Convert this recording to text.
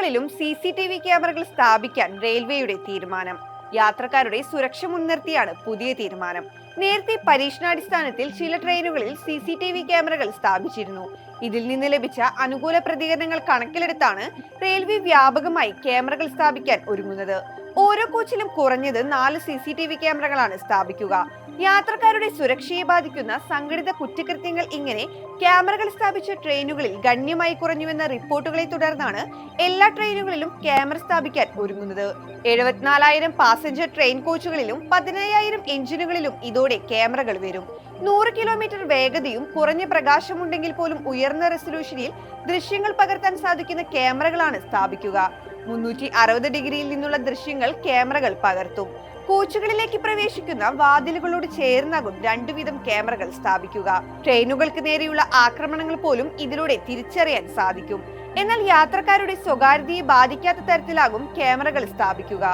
ട്രെയിനുകളിലും C C T V ക്യാമറകൾ സ്ഥാപിക്കാൻ റെയിൽവേയുടെ തീരുമാനം. യാത്രക്കാരുടെ സുരക്ഷ മുൻനിർത്തിയാണ് പുതിയ തീരുമാനം. നേരത്തെ പരീക്ഷണാടിസ്ഥാനത്തിൽ ചില ട്രെയിനുകളിൽ സി സി ടി വി ക്യാമറകൾ സ്ഥാപിച്ചിരുന്നു. ഇതിൽ നിന്ന് ലഭിച്ച അനുകൂല പ്രതികരണങ്ങൾ കണക്കിലെടുത്താണ് റെയിൽവേ വ്യാപകമായി ക്യാമറകൾ സ്ഥാപിക്കാൻ ഒരുങ്ങുന്നത്. ഓരോ കോച്ചിലും കുറഞ്ഞത് നാല് സി സി ടി വി ക്യാമറകളാണ് സ്ഥാപിക്കുക. യാത്രക്കാരുടെ സുരക്ഷയെ ബാധിക്കുന്ന സംഘടിത കുറ്റകൃത്യങ്ങൾ ഇങ്ങനെ ക്യാമറകൾ സ്ഥാപിച്ച ട്രെയിനുകളിൽ ഗണ്യമായി കുറഞ്ഞുവെന്ന റിപ്പോർട്ടുകളെ തുടർന്നാണ് എല്ലാ ട്രെയിനുകളിലും ക്യാമറ സ്ഥാപിക്കാൻ ഒരുങ്ങുന്നത്. എഴുപത്തിനാലായിരം പാസഞ്ചർ ട്രെയിൻ കോച്ചുകളിലും പതിനയ്യായിരം എഞ്ചിനുകളിലും ഇതോടെ ക്യാമറകൾ വരും. നൂറ് കിലോമീറ്റർ വേഗതയും കുറഞ്ഞ പ്രകാശമുണ്ടെങ്കിൽ പോലും ഉയർന്ന റെസൊല്യൂഷനിൽ ദൃശ്യങ്ങൾ പകർത്താൻ സാധിക്കുന്ന ക്യാമറകളാണ് സ്ഥാപിക്കുക. മുന്നൂറ്റി അറുപത് ഡിഗ്രിയിൽ നിന്നുള്ള ദൃശ്യങ്ങൾ ക്യാമറകൾ പകർത്തും. കോച്ചുകളിലേക്ക് പ്രവേശിക്കുന്ന വാതിലുകളോട് ചേർന്നാകും രണ്ടു വീതം ക്യാമറകൾ സ്ഥാപിക്കുക. ട്രെയിനുകൾക്ക് നേരെയുള്ള ആക്രമണങ്ങൾ പോലും ഇതിലൂടെ തിരിച്ചറിയാൻ സാധിക്കും. എന്നാൽ യാത്രക്കാരുടെ സ്വകാര്യതയെ ബാധിക്കാത്ത തരത്തിലാകും ക്യാമറകൾ സ്ഥാപിക്കുക.